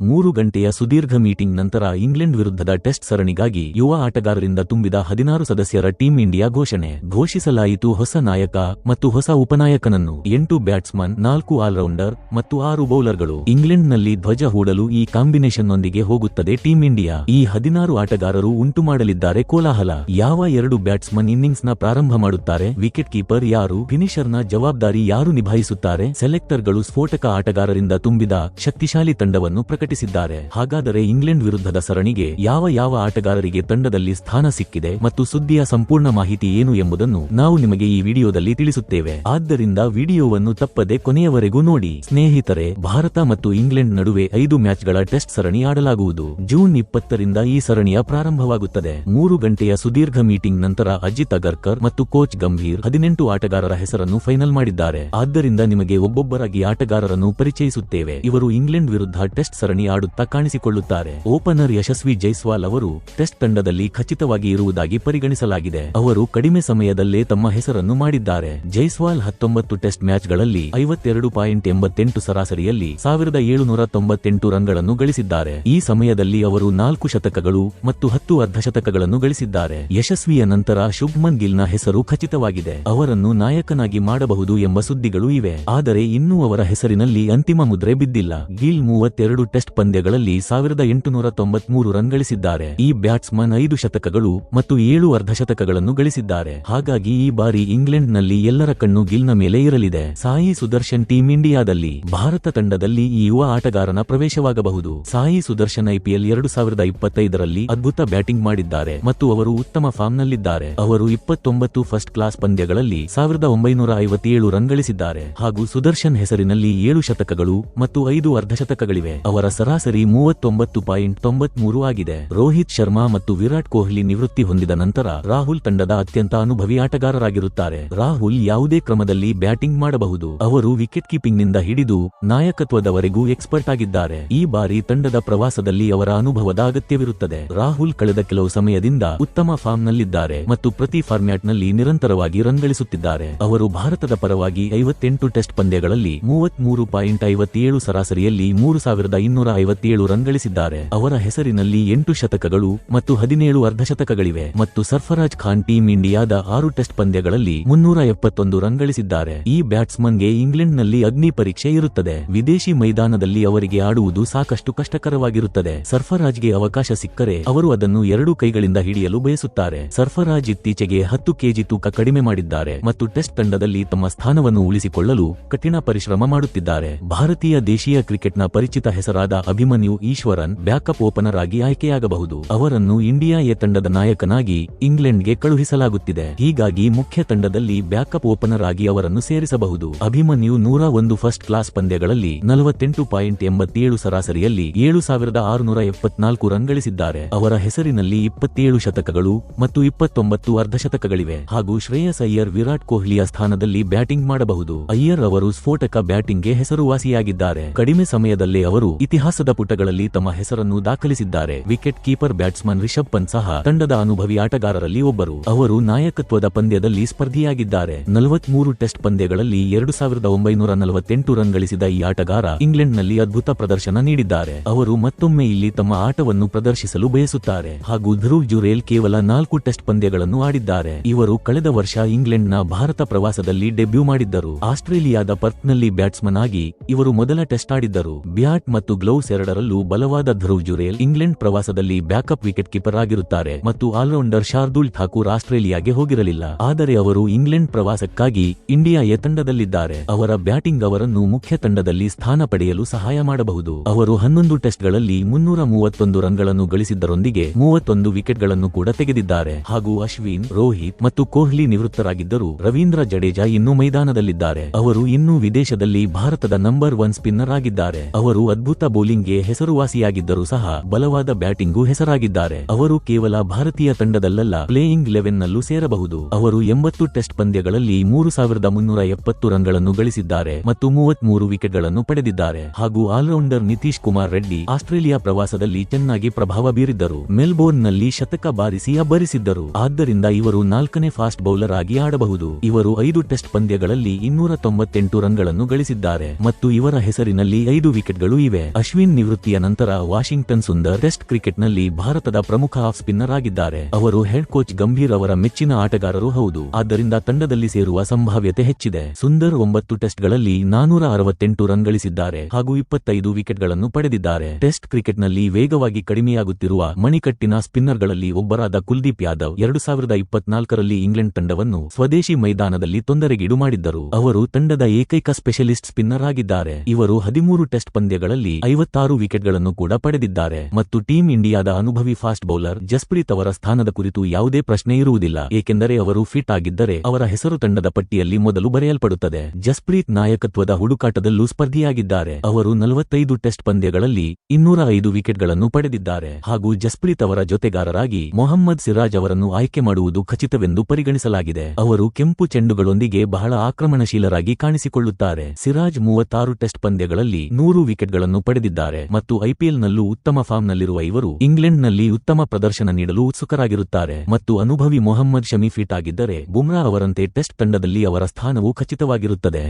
ಮೂರು ಗಂಟೆಯ ಸುದೀರ್ಘ ಮೀಟಿಂಗ್ ನಂತರ ಇಂಗ್ಲೆಂಡ್ ವಿರುದ್ಧದ ಟೆಸ್ಟ್ ಸರಣಿಗಾಗಿ ಯುವ ಆಟಗಾರರಿಂದ ತುಂಬಿದ ಹದಿನಾರು ಸದಸ್ಯರ ಟೀಂ ಇಂಡಿಯಾ ಘೋಷಣೆ. ಘೋಷಿಸಲಾಯಿತು ಹೊಸ ನಾಯಕ ಮತ್ತು ಹೊಸ ಉಪನಾಯಕನನ್ನು ಎಂಟು ಬ್ಯಾಟ್ಸ್ಮನ್, ನಾಲ್ಕು ಆಲ್ರೌಂಡರ್ ಮತ್ತು ಆರು ಬೌಲರ್ಗಳು. ಇಂಗ್ಲೆಂಡ್ನಲ್ಲಿ ಧ್ವಜ ಹೂಡಲು ಈ ಕಾಂಬಿನೇಷನ್ನೊಂದಿಗೆ ಹೋಗುತ್ತದೆ ಟೀಂ ಇಂಡಿಯಾ. ಈ ಹದಿನಾರು ಆಟಗಾರರು ಉಂಟು ಮಾಡಲಿದ್ದಾರೆ ಕೋಲಾಹಲ. ಯಾವ ಎರಡು ಬ್ಯಾಟ್ಸ್ಮನ್ ಇನ್ನಿಂಗ್ಸ್ನ ಪ್ರಾರಂಭ ಮಾಡುತ್ತಾರೆ? ವಿಕೆಟ್ ಕೀಪರ್ ಯಾರು? ಫಿನಿಷರ್ನ ಜವಾಬ್ದಾರಿ ಯಾರು ನಿಭಾಯಿಸುತ್ತಾರೆ? ಸೆಲೆಕ್ಟರ್ಗಳು ಸ್ಫೋಟಕ ಆಟಗಾರರಿಂದ ತುಂಬಿದ ಶಕ್ತಿಶಾಲಿ ತಂಡವನ್ನು ಪ್ರಕಟಿಸಿದ್ದಾರೆ ಹಾಗಾದರೆ ಇಂಗ್ಲೆಂಡ್ ವಿರುದ್ಧದ ಸರಣಿಗೆ ಯಾವ ಯಾವ ಆಟಗಾರರಿಗೆ ತಂಡದಲ್ಲಿ ಸ್ಥಾನ ಸಿಕ್ಕಿದೆ ಮತ್ತು ಸುದ್ದಿಯ ಸಂಪೂರ್ಣ ಮಾಹಿತಿ ಏನು ಎಂಬುದನ್ನು ನಾವು ನಿಮಗೆ ಈ ವಿಡಿಯೋದಲ್ಲಿ ತಿಳಿಸುತ್ತೇವೆ. ಆದ್ದರಿಂದ ವಿಡಿಯೋವನ್ನು ತಪ್ಪದೆ ಕೊನೆಯವರೆಗೂ ನೋಡಿ. ಸ್ನೇಹಿತರೆ, ಭಾರತ ಮತ್ತು ಇಂಗ್ಲೆಂಡ್ ನಡುವೆ ಐದು ಮ್ಯಾಚ್ಗಳ ಟೆಸ್ಟ್ ಸರಣಿ ಆಡಲಾಗುವುದು. ಜೂನ್ ಇಪ್ಪತ್ತರಿಂದ ಈ ಸರಣಿಯ ಪ್ರಾರಂಭವಾಗುತ್ತದೆ. ಮೂರು ಗಂಟೆಯ ಸುದೀರ್ಘ ಮೀಟಿಂಗ್ ನಂತರ ಅಜಿತ್ ಅಗರ್ಕರ್ ಮತ್ತು ಕೋಚ್ ಗಂಭೀರ್ ಹದಿನೆಂಟು ಆಟಗಾರರ ಹೆಸರನ್ನು ಫೈನಲ್ ಮಾಡಿದ್ದಾರೆ. ಆದ್ದರಿಂದ ನಿಮಗೆ ಒಬ್ಬೊಬ್ಬರಾಗಿ ಆಟಗಾರರನ್ನು ಪರಿಚಯಿಸುತ್ತೇವೆ. ಇವರು ಇಂಗ್ಲೆಂಡ್ ವಿರುದ್ಧ ಟೆಸ್ಟ್ ಸರಣಿ ಆಡುತ್ತಾ ಕಾಣಿಸಿಕೊಳ್ಳುತ್ತಾರೆ. ಓಪನರ್ ಯಶಸ್ವಿ ಜೈಸ್ವಾಲ್ ಅವರು ಟೆಸ್ಟ್ ತಂಡದಲ್ಲಿ ಖಚಿತವಾಗಿ ಇರುವುದಾಗಿ ಪರಿಗಣಿಸಲಾಗಿದೆ. ಅವರು ಕಡಿಮೆ ಸಮಯದಲ್ಲೇ ತಮ್ಮ ಹೆಸರನ್ನು ಮಾಡಿದ್ದಾರೆ. ಜೈಸ್ವಾಲ್ ಹತ್ತೊಂಬತ್ತು ಟೆಸ್ಟ್ ಮ್ಯಾಚ್ಗಳಲ್ಲಿ ಐವತ್ತೆರಡು ಪಾಯಿಂಟ್ ಎಂಬತ್ತೆಂಟು ಸರಾಸರಿಯಲ್ಲಿ ಸಾವಿರದ ಏಳುನೂರ ತೊಂಬತ್ತೆಂಟು ರನ್ಗಳನ್ನು ಗಳಿಸಿದ್ದಾರೆ. ಈ ಸಮಯದಲ್ಲಿ ಅವರು ನಾಲ್ಕು ಶತಕಗಳು ಮತ್ತು ಹತ್ತು ಅರ್ಧಶತಕಗಳನ್ನು ಗಳಿಸಿದ್ದಾರೆ. ಯಶಸ್ವಿಯ ನಂತರ ಶುಭ್ಮನ್ ಗಿಲ್ನ ಹೆಸರು ಖಚಿತವಾಗಿದೆ. ಅವರನ್ನು ನಾಯಕನಾಗಿ ಮಾಡಬಹುದು ಎಂಬ ಸುದ್ದಿಗಳು ಇವೆ. ಆದರೆ ಇನ್ನೂ ಅವರ ಹೆಸರಿನಲ್ಲಿ ಅಂತಿಮ ಮುದ್ರೆ ಬಿದ್ದಿಲ್ಲ. ಗಿಲ್ ಮೂವತ್ತೆರಡು ಟೆಸ್ಟ್ ಪಂದ್ಯಗಳಲ್ಲಿ ಸಾವಿರದ ಎಂಟುನೂರ ತೊಂಬತ್ಮೂರು ರನ್ ಗಳಿಸಿದ್ದಾರೆ. ಈ ಬ್ಯಾಟ್ಸ್ಮನ್ ಐದು ಶತಕಗಳು ಮತ್ತು ಏಳು ಅರ್ಧಶತಕಗಳನ್ನು ಗಳಿಸಿದ್ದಾರೆ. ಹಾಗಾಗಿ ಈ ಬಾರಿ ಇಂಗ್ಲೆಂಡ್ನಲ್ಲಿ ಎಲ್ಲರ ಕಣ್ಣು ಗಿಲ್ನ ಮೇಲೆ ಇರಲಿದೆ. ಸಾಯಿ ಸುದರ್ಶನ್ ಟೀಂ ಇಂಡಿಯಾದಲ್ಲಿ, ಭಾರತ ತಂಡದಲ್ಲಿ ಈ ಯುವ ಆಟಗಾರನ ಪ್ರವೇಶವಾಗಬಹುದು. ಸಾಯಿ ಸುದರ್ಶನ್ ಐಪಿಎಲ್ ಎರಡು ಸಾವಿರದ ಇಪ್ಪತ್ತೈದರಲ್ಲಿ ಅದ್ಭುತ ಬ್ಯಾಟಿಂಗ್ ಮಾಡಿದ್ದಾರೆ ಮತ್ತು ಅವರು ಉತ್ತಮ ಫಾರ್ಮ್ನಲ್ಲಿದ್ದಾರೆ. ಅವರು ಇಪ್ಪತ್ತೊಂಬತ್ತು ಫಸ್ಟ್ ಕ್ಲಾಸ್ ಪಂದ್ಯಗಳಲ್ಲಿ ಸಾವಿರದ ಒಂಬೈನೂರ ಐವತ್ತೇಳು ರನ್ ಗಳಿಸಿದ್ದಾರೆ. ಹಾಗೂ ಸುದರ್ಶನ್ ಹೆಸರಿನಲ್ಲಿ ಏಳು ಶತಕಗಳು ಮತ್ತು ಐದು ಅರ್ಧಶತಕಗಳಿವೆ ಅವರ ಸರಾಸರಿ ಮೂವತ್ತೊಂಬತ್ತು ಪಾಯಿಂಟ್ ತೊಂಬತ್ಮೂರು ಆಗಿದೆ. ರೋಹಿತ್ ಶರ್ಮಾ ಮತ್ತು ವಿರಾಟ್ ಕೊಹ್ಲಿ ನಿವೃತ್ತಿ ಹೊಂದಿದ ನಂತರ ರಾಹುಲ್ ತಂಡದ ಅತ್ಯಂತ ಅನುಭವಿ ಆಟಗಾರರಾಗಿರುತ್ತಾರೆ. ರಾಹುಲ್ ಯಾವುದೇ ಕ್ರಮದಲ್ಲಿ ಬ್ಯಾಟಿಂಗ್ ಮಾಡಬಹುದು. ಅವರು ವಿಕೆಟ್ ಕೀಪಿಂಗ್ನಿಂದ ಹಿಡಿದು ನಾಯಕತ್ವದವರೆಗೂ ಎಕ್ಸ್ಪರ್ಟ್ ಆಗಿದ್ದಾರೆ. ಈ ಬಾರಿ ತಂಡದ ಪ್ರವಾಸದಲ್ಲಿ ಅವರ ಅನುಭವದ ಅಗತ್ಯವಿರುತ್ತದೆ. ರಾಹುಲ್ ಕಳೆದ ಕೆಲವು ಸಮಯದಿಂದ ಉತ್ತಮ ಫಾರ್ಮ್ನಲ್ಲಿದ್ದಾರೆ ಮತ್ತು ಪ್ರತಿ ಫಾರ್ಮ್ಯಾಟ್ನಲ್ಲಿ ನಿರಂತರವಾಗಿ ರನ್ ಗಳಿಸುತ್ತಿದ್ದಾರೆ. ಅವರು ಭಾರತದ ಪರವಾಗಿ ಐವತ್ತೆಂಟು ಟೆಸ್ಟ್ ಪಂದ್ಯಗಳಲ್ಲಿ ಮೂವತ್ಮೂರು ಪಾಯಿಂಟ್ ಐವತ್ತೇಳು ಸರಾಸರಿಯಲ್ಲಿ ಮೂರು ಸಾವಿರದ ಇನ್ನೂರ ಐವತ್ತೇಳು ರನ್ ಗಳಿಸಿದ್ದಾರೆ ಅವರ ಹೆಸರಿನಲ್ಲಿ ಎಂಟು ಶತಕಗಳು ಮತ್ತು ಹದಿನೇಳು ಅರ್ಧಶತಕಗಳಿವೆ ಮತ್ತು ಸರ್ಫರಾಜ್ ಖಾನ್ ಟೀಂ ಇಂಡಿಯಾದ ಆರು ಟೆಸ್ಟ್ ಪಂದ್ಯಗಳಲ್ಲಿ ಮುನ್ನೂರ ಎಪ್ಪತ್ತೊಂದು ರನ್ ಗಳಿಸಿದ್ದಾರೆ ಈ ಬ್ಯಾಟ್ಸ್ಮನ್ಗೆ ಇಂಗ್ಲೆಂಡ್ನಲ್ಲಿ ಅಗ್ನಿ ಪರೀಕ್ಷೆ ಇರುತ್ತದೆ. ವಿದೇಶಿ ಮೈದಾನದಲ್ಲಿ ಅವರಿಗೆ ಆಡುವುದು ಸಾಕಷ್ಟು ಕಷ್ಟಕರವಾಗಿರುತ್ತದೆ. ಸರ್ಫರಾಜ್ಗೆ ಅವಕಾಶ ಸಿಕ್ಕರೆ ಅವರು ಅದನ್ನು ಎರಡು ಕೈಗಳಿಂದ ಹಿಡಿಯಲು ಬಯಸುತ್ತಾರೆ. ಸರ್ಫರಾಜ್ ಇತ್ತೀಚೆಗೆ ಹತ್ತು ಕೆಜಿ ತೂಕ ಕಡಿಮೆ ಮಾಡಿದ್ದಾರೆ ಮತ್ತು ಟೆಸ್ಟ್ ತಂಡದಲ್ಲಿ ತಮ್ಮ ಸ್ಥಾನವನ್ನು ಉಳಿಸಿಕೊಳ್ಳಲು ಕಠಿಣ ಪರಿಶ್ರಮ ಮಾಡುತ್ತಿದ್ದಾರೆ. ಭಾರತೀಯ ದೇಶೀಯ ಕ್ರಿಕೆಟ್ನ ಪರಿಚಿತ ಹೆಸರಾದ ಅಭಿಮನ್ಯು ಈಶ್ವರನ್ ಬ್ಯಾಕಪ್ ಓಪನರ್ ಆಗಿ ಆಯ್ಕೆಯಾಗಬಹುದು. ಅವರನ್ನು ಇಂಡಿಯಾ ಎ ತಂಡದ ನಾಯಕನಾಗಿ ಇಂಗ್ಲೆಂಡ್ಗೆ ಕಳುಹಿಸಲಾಗುತ್ತಿದೆ. ಹೀಗಾಗಿ ಮುಖ್ಯ ತಂಡದಲ್ಲಿ ಬ್ಯಾಕಪ್ ಓಪನರ್ ಆಗಿ ಅವರನ್ನು ಸೇರಿಸಬಹುದು. ಅಭಿಮನ್ಯು ನೂರ ಒಂದು ಫಸ್ಟ್ ಕ್ಲಾಸ್ ಪಂದ್ಯಗಳಲ್ಲಿ ನಲವತ್ತೆಂಟು ಪಾಯಿಂಟ್ ಎಂಬತ್ತೇಳು ಸರಾಸರಿಯಲ್ಲಿ ಏಳು ಸಾವಿರದ ಆರುನೂರ ಎಪ್ಪತ್ನಾಲ್ಕು ರನ್ ಗಳಿಸಿದ್ದಾರೆ. ಅವರ ಹೆಸರಿನಲ್ಲಿ ಇಪ್ಪತ್ತೇಳು ಶತಕಗಳು ಮತ್ತು ಇಪ್ಪತ್ತೊಂಬತ್ತು ಅರ್ಧಶತಕಗಳಿವೆ. ಹಾಗೂ ಶ್ರೇಯಸ್ ಅಯ್ಯರ್ ವಿರಾಟ್ ಕೊಹ್ಲಿಯ ಸ್ಥಾನದಲ್ಲಿ ಬ್ಯಾಟಿಂಗ್ ಮಾಡಬಹುದು. ಅಯ್ಯರ್ ಅವರು ಸ್ಫೋಟಕ ಬ್ಯಾಟಿಂಗ್ಗೆ ಹೆಸರುವಾಸಿಯಾಗಿದ್ದಾರೆ. ಕಡಿಮೆ ಸಮಯದಲ್ಲೇ ಅವರು ಇತಿಹಾಸದ ಪುಟಗಳಲ್ಲಿ ತಮ್ಮ ಹೆಸರನ್ನು ದಾಖಲಿಸಿದ್ದಾರೆ. Wicket keeper batsman Rishabh Pant ಸಹ ತಂಡದ ಅನುಭವಿ ಆಟಗಾರರಲ್ಲಿ ಒಬ್ಬರು. ಅವರು ನಾಯಕತ್ವದ ಪಂದ್ಯದಲ್ಲಿ ಸ್ಪರ್ಧಿಯಾಗಿದ್ದಾರೆ. ನಲವತ್ಮೂರು ಟೆಸ್ಟ್ ಪಂದ್ಯಗಳಲ್ಲಿ ಎರಡು ಸಾವಿರದ ಒಂಬೈನೂರ ನಲವತ್ತೆಂಟು ರನ್ ಗಳಿಸಿದ ಈ ಆಟಗಾರ ಇಂಗ್ಲೆಂಡ್ನಲ್ಲಿ ಅದ್ಭುತ ಪ್ರದರ್ಶನ ನೀಡಿದ್ದಾರೆ. ಅವರು ಮತ್ತೊಮ್ಮೆ ಇಲ್ಲಿ ತಮ್ಮ ಆಟವನ್ನು ಪ್ರದರ್ಶಿಸಲು ಬಯಸುತ್ತಾರೆ. ಹಾಗೂ ಧ್ರುವ್ ಜುರೇಲ್ ಕೇವಲ ನಾಲ್ಕು ಟೆಸ್ಟ್ ಪಂದ್ಯಗಳನ್ನು ಆಡಿದ್ದಾರೆ. ಇವರು ಕಳೆದ ವರ್ಷ ಇಂಗ್ಲೆಂಡ್ನ ಭಾರತ ಪ್ರವಾಸದಲ್ಲಿ ಡೆಬ್ಯೂ ಮಾಡಿದ್ದರು. ಆಸ್ಟ್ರೇಲಿಯಾದ ಪರ್ತ್ನಲ್ಲಿ ಬ್ಯಾಟ್ಸ್ಮನ್ ಆಗಿ ಇವರು ಮೊದಲ ಟೆಸ್ಟ್ ಆಡಿದ್ದರು. ಬ್ಯಾಟ್ ಮತ್ತು ಗ್ಲೌಸ್ ಎರಡರಲ್ಲೂ ಬಲವಾದ ಧ್ರುವ್ ಜುರೇಲ್ ಇಂಗ್ಲೆಂಡ್ ಪ್ರವಾಸದಲ್ಲಿ ಬ್ಯಾಕಪ್ ವಿಕೆಟ್ ಕೀಪರ್ ಆಗಿರುತ್ತಾರೆ ಮತ್ತು ಆಲ್ರೌಂಡರ್ ಶಾರ್ದೂಲ್ ಠಾಕೂರ್ ಆಸ್ಟ್ರೇಲಿಯಾಗೆ ಹೋಗಿರಲಿಲ್ಲ. ಆದರೆ ಅವರು ಇಂಗ್ಲೆಂಡ್ ಪ್ರವಾಸಕ್ಕಾಗಿ ಇಂಡಿಯಾ ಎ ತಂಡದಲ್ಲಿದ್ದಾರೆ. ಅವರ ಬ್ಯಾಟಿಂಗ್ ಅವರನ್ನು ಮುಖ್ಯ ತಂಡದಲ್ಲಿ ಸ್ಥಾನ ಪಡೆಯಲು ಸಹಾಯ ಮಾಡಬಹುದು. ಅವರು ಹನ್ನೊಂದು ಟೆಸ್ಟ್ಗಳಲ್ಲಿ ಮುನ್ನೂರ ಮೂವತ್ತೊಂದು ರನ್ಗಳನ್ನು ಗಳಿಸಿದ್ದರೊಂದಿಗೆ ಮೂವತ್ತೊಂದು ವಿಕೆಟ್ಗಳನ್ನು ಕೂಡ ತೆಗೆದಿದ್ದಾರೆ. ಹಾಗೂ ಅಶ್ವಿನ್, ರೋಹಿತ್ ಮತ್ತು ಕೊಹ್ಲಿ ನಿವೃತ್ತರಾಗಿದ್ದರು ರವೀಂದ್ರ ಜಡೇಜಾ ಇನ್ನೂ ಮೈದಾನದಲ್ಲಿದ್ದಾರೆ. ಅವರು ಇನ್ನೂ ವಿದೇಶದಲ್ಲಿ ಭಾರತದ ನಂಬರ್ ಒನ್ ಸ್ಪಿನ್ನರ್ ಆಗಿದ್ದಾರೆ. ಅವರು ಅದ್ಭುತ ಬೌಲಿಂಗ್ಗೆ ಹೆಸರುವಾಸಿಯಾಗಿದ್ದರೂ ಸಹ ಬಲವಾದ ಬ್ಯಾಟಿಂಗೂ ಹೆಸರಾಗಿದ್ದಾರೆ. ಅವರು ಕೇವಲ ಭಾರತೀಯ ತಂಡದಲ್ಲಲ್ಲ, ಪ್ಲೇಯಿಂಗ್ ಲೆವೆನ್ನಲ್ಲೂ ಸೇರಬಹುದು. ಅವರು ಎಂಬತ್ತು ಟೆಸ್ಟ್ ಪಂದ್ಯಗಳಲ್ಲಿ ಮೂರು ಸಾವಿರದ ಮುನ್ನೂರ ಎಪ್ಪತ್ತು ರನ್ಗಳನ್ನು ಗಳಿಸಿದ್ದಾರೆ ಮತ್ತು ಮೂವತ್ಮೂರು ವಿಕೆಟ್ಗಳನ್ನು ಪಡೆದಿದ್ದಾರೆ. ಹಾಗೂ ಆಲ್ರೌಂಡರ್ ನಿತೀಶ್ ಕುಮಾರ್ ರೆಡ್ಡಿ ಆಸ್ಟ್ರೇಲಿಯಾ ಪ್ರವಾಸದಲ್ಲಿ ಚೆನ್ನಾಗಿ ಪ್ರಭಾವ ಬೀರಿದ್ದರು. ಮೆಲ್ಬೋರ್ನ್ನಲ್ಲಿ ಶತಕ ಬಾರಿಸಿ ಅಬ್ಬರಿಸಿದ್ದರು. ಆದ್ದರಿಂದ ಇವರು ನಾಲ್ಕನೇ ಫಾಸ್ಟ್ ಬೌಲರ್ ಆಗಿ ಆಡಬಹುದು. ಇವರು ಐದು ಟೆಸ್ಟ್ ಪಂದ್ಯಗಳಲ್ಲಿ ಇನ್ನೂರ ತೊಂಬತ್ತೆಂಟು ರನ್ಗಳನ್ನು ಗಳಿಸಿದ್ದಾರೆ. ಮತ್ತು ಇವರ ಹೆಸರಿನಲ್ಲಿ ಐದು ವಿಕೆಟ್ಗಳು ಇವೆ. ಅಶ್ವಿನ್ ನಿವೃತ್ತಿಯ ನಂತರ ವಾಷಿಂಗ್ಟನ್ ಸುಂದರ್ ಟೆಸ್ಟ್ ಕ್ರಿಕೆಟ್ನಲ್ಲಿ ಭಾರತದ ಪ್ರಮುಖ ಆಫ್ ಸ್ಪಿನ್ನರ್ ಆಗಿದ್ದಾರೆ. ಅವರು ಹೆಡ್ ಕೋಚ್ ಗಂಭೀರ್ ಅವರ ಮೆಚ್ಚಿನ ಆಟಗಾರರು ಹೌದು. ಆದ್ದರಿಂದ ತಂಡದಲ್ಲಿ ಸೇರುವ ಸಂಭಾವ್ಯತೆ ಹೆಚ್ಚಿದೆ. ಸುಂದರ್ ಒಂಬತ್ತು ಟೆಸ್ಟ್ಗಳಲ್ಲಿ ನಾನೂರ ಅರವತ್ತೆಂಟು ರನ್ ಗಳಿಸಿದ್ದಾರೆ ಹಾಗೂ ಇಪ್ಪತ್ತೈದು ವಿಕೆಟ್ಗಳನ್ನು ಪಡೆದಿದ್ದಾರೆ. ಟೆಸ್ಟ್ ಕ್ರಿಕೆಟ್ನಲ್ಲಿ ವೇಗವಾಗಿ ಕಡಿಮೆಯಾಗುತ್ತಿರುವ ಮಣಿಕಟ್ಟಿನ ಸ್ಪಿನ್ನರ್ಗಳಲ್ಲಿ ಒಬ್ಬರಾದ ಕುಲ್ದೀಪ್ ಯಾದವ್ ಎರಡು ಸಾವಿರದ ಇಪ್ಪತ್ನಾಲ್ಕರಲ್ಲಿ ಇಂಗ್ಲೆಂಡ್ ತಂಡವನ್ನು ಸ್ವದೇಶಿ ಮೈದಾನದಲ್ಲಿ ತೊಂದರೆಗೀಡು ಮಾಡಿದ್ದರು. ಅವರು ತಂಡದ ಏಕೈಕ ಸ್ಪೆಷಲಿಸ್ಟ್ ಸ್ಪಿನ್ನರ್ ಆಗಿದ್ದಾರೆ. ಇವರು ಹದಿಮೂರು ಟೆಸ್ಟ್ ಪಂದ್ಯಗಳಲ್ಲಿ ಐವತ್ತಾರು ವಿಕೆಟ್ಗಳನ್ನು ಕೂಡ ಪಡೆದಿದ್ದಾರೆ. ಮತ್ತು ಟೀಂ ಇಂಡಿಯಾದ ಅನುಭವಿ ಫಾಸ್ಟ್ ಬೌಲರ್ ಜಸ್ಪ್ರೀತ್ ಅವರ ಸ್ಥಾನದ ಕುರಿತು ಯಾವುದೇ ಪ್ರಶ್ನೆ ಇರುವುದಿಲ್ಲ. ಏಕೆಂದರೆ ಅವರು ಫಿಟ್ ಆಗಿದ್ದರೆ ಅವರ ಹೆಸರು ತಂಡದ ಪಟ್ಟಿಯಲ್ಲಿ ಮೊದಲು ಬರೆಯಲ್ಪಡುತ್ತದೆ. ಜಸ್ಪ್ರೀತ್ ನಾಯಕತ್ವದ ಹುಡುಕಾಟದಲ್ಲೂ ಸ್ಪರ್ಧಿಯಾಗಿದ್ದಾರೆ. ಅವರು ನಲವತ್ತೈದು ಟೆಸ್ಟ್ ಪಂದ್ಯಗಳಲ್ಲಿ ಇನ್ನೂರ ಐದು ವಿಕೆಟ್ಗಳನ್ನು ಪಡೆದಿದ್ದಾರೆ. ಹಾಗೂ ಜಸ್ಪ್ರೀತ್ ಅವರ ಜೊತೆಗಾರರಾಗಿ ಮೊಹಮ್ಮದ್ ಸಿರಾಜ್ ಅವರನ್ನು ಆಯ್ಕೆ ಮಾಡುವುದು ಖಚಿತವೆಂದು ಪರಿಗಣಿಸಲಾಗಿದೆ. ಅವರು ಕೆಂಪು ಚೆಂಡುಗಳೊಂದಿಗೆ ಬಹಳ ಆಕ್ರಮಣಶೀಲರಾಗಿ ಕಾಣಿಸಿಕೊಳ್ಳುತ್ತಾರೆ. ಸಿರಾಜ್ ಮೂವತ್ತಾರು ಟೆಸ್ಟ್ ಪಂದ್ಯಗಳಲ್ಲಿ ನೂರು ವಿಕೆಟ್ಗಳನ್ನು ಪಡೆದಿದ್ದಾರೆ ಮತ್ತು ಐಪಿಎಲ್ನಲ್ಲೂ ಉತ್ತಮ ಫಾರ್ಮ್ನಲ್ಲಿರುವ ಇವರು ಇಂಗ್ಲೆಂಡ್ನಲ್ಲಿ ಉತ್ತಮ ಪ್ರದರ್ಶನ ನೀಡಲು ಉತ್ಸುಕರಾಗಿರುತ್ತಾರೆ. ಮತ್ತು ಅನುಭವಿ ಮೊಹಮ್ಮದ್ ಶಮಿ ಫಿಟ್ ಆಗಿದ್ದರೆ ಬುಮ್ರಾ ಅವರಂತೆ ಟೆಸ್ಟ್ ತಂಡದಲ್ಲಿ ಅವರ ಸ್ಥಾನವು ಖಚಿತವಾಗಿರುತ್ತದೆ.